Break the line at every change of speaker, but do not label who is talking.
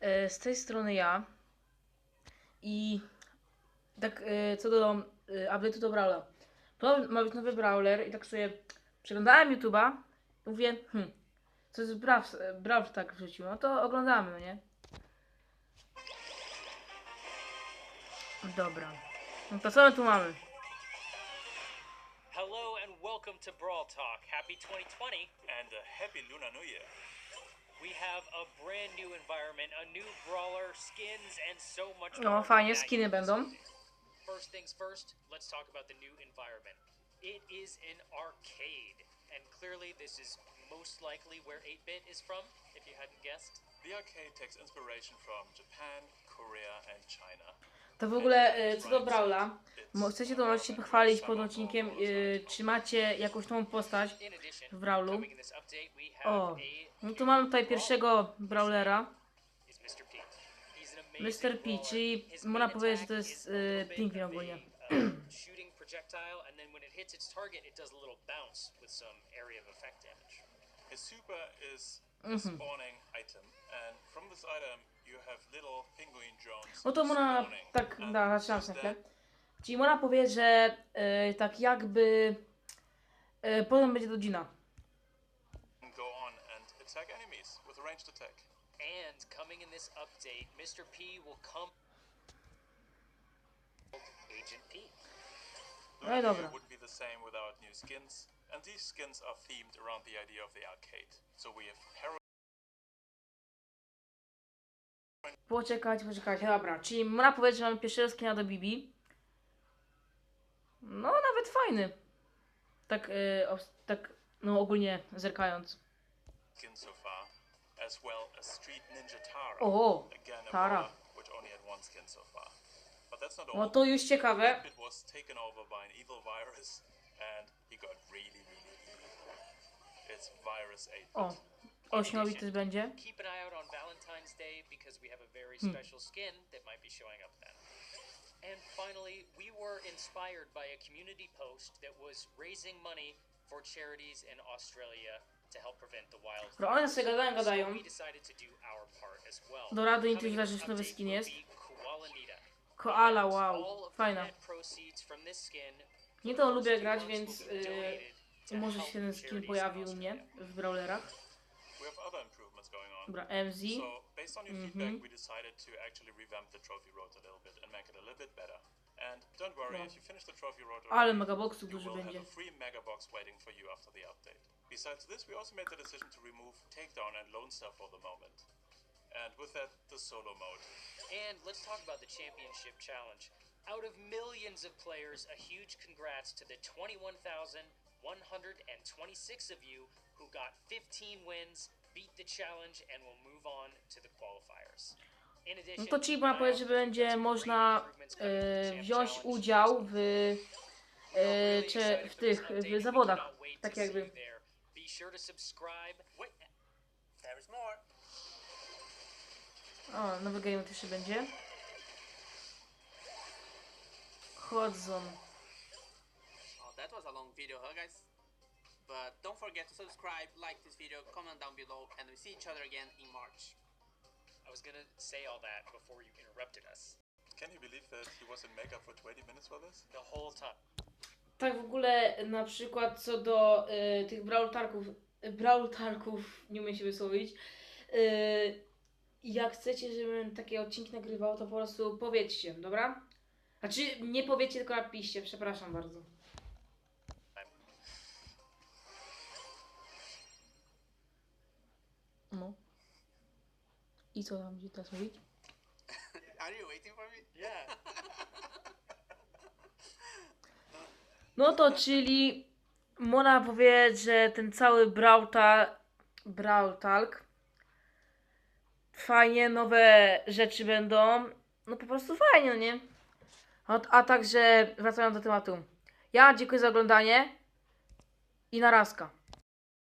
E, z tej strony ja. I tak e, co do e, update'u do Brawla. Podobno ma być nowy Brawler i tak sobie przeglądałem YouTube'a mówię, hmm, co jest Brawl, Brawl tak wrzucił, no to oglądamy, no nie? Dobra. No to co my tu mamy?
Hello and welcome to Brawl Talk. Happy 2020.
and a happy Lunar New Year.
We have a brand new environment, a new brawler, skins, and so much
No,
more.
fajnie, skiny będą.
First things first, let's talk about the new environment. It is an arcade, and clearly this is most likely where 8-Bit is from, if you hadn't guessed.
The arcade takes inspiration from Japan, Korea, and China.
To w ogóle e, co do Brawla, chcecie to się pochwalić pod odcinkiem, e, czy macie jakąś nową postać. W Brawlu. O, no to mamy tutaj pierwszego Brawlera,
Mr. P.
Czyli można powiedzieć, że to jest e, pingwin ogólnie.
His super is a
Mhm.
spawning item, and from this item you have little penguin drones.
No to można
spawning,
tak, zaczynam na chwilę. Czyli można powiedzieć, że e, tak jakby e, potem będzie
and go on and attack enemies with a ranged attack.
And coming in this update, Mr. P will come. Agent P.
No i dobra.
The same without new skins, and these skins are themed around the idea of the arcade. So we have Hero
Poczekać, poczekać, dobra. Czyli można powiedzieć, że mamy pierwszego skina do Bibi. No, nawet fajny. Tak, obs- tak, no ogólnie zerkając.
skin so far, as well as Street Ninja Tara.
O,
Again, a
Tara.
which only had one skin so far. But that's not all.
No to już ciekawe.
It was taken over by an evil virus, and he got really, really evil. It's Virus 8.
O, ośmiowi też będzie.
Keep an eye out on Valentine's Day because we have a very
Hmm.
special skin that might be showing up then. And finally, we were inspired by a community post that was raising money for charities in Australia to help prevent the wildfires.
One sobie gadają,
So
gadają.
we decided to do our part as well.
Do Rady
this
nowy
update
skin jest. Koala, wow, fajna. Nie to lubię grać, więc y, może się ten skin pojawił u mnie w brawlerach. Dobra, MZ.
So, based on your
Mhm.
feedback, we decided to actually revamp the trophy road a little bit and make it a little bit better. And don't worry,
No.
if you finish the trophy road
Ale
you
dużo będzie.
have a free mega box waiting for you after the update. Besides this, we also made the decision to remove Takedown and Lone Star for the moment. And with that, the solo mode.
And let's talk about the championship challenge. Out of millions of players, a huge congrats to the 21,126 of you who got 15 wins, beat the challenge, and will move on to the qualifiers.
No to czyli uh, można powiedzieć, że będzie można e, wziąć udział w, e, czy w tych w zawodach. Tak jakby.
Be sure to subscribe.
There's more.
O, nowy game też jeszcze będzie. Chodzą.
Oh, that was a long video, huh, guys? But don't forget to subscribe, like this video, comment down below, and we see each other again in March.
I was gonna say all that before you interrupted us.
Can you believe that he was in makeup for 20 minutes for this?
The whole time.
Tak w ogóle na przykład co do e, tych Brawl Talków, Brawl Talków, nie umiem się wysłowić. Jak chcecie, żebym takie odcinki nagrywał, to po prostu powiedzcie, dobra? Znaczy nie powiecie, tylko napiszcie, przepraszam bardzo. No. I co tam gdzie teraz mówić?
Are you waiting for me?
Yeah.
No to czyli można powiedzieć, że ten cały Brawl, ta, Brawl Talk fajnie, nowe rzeczy będą. No po prostu fajnie, no nie? A, a także wracając do tematu. Ja dziękuję za oglądanie i narazka.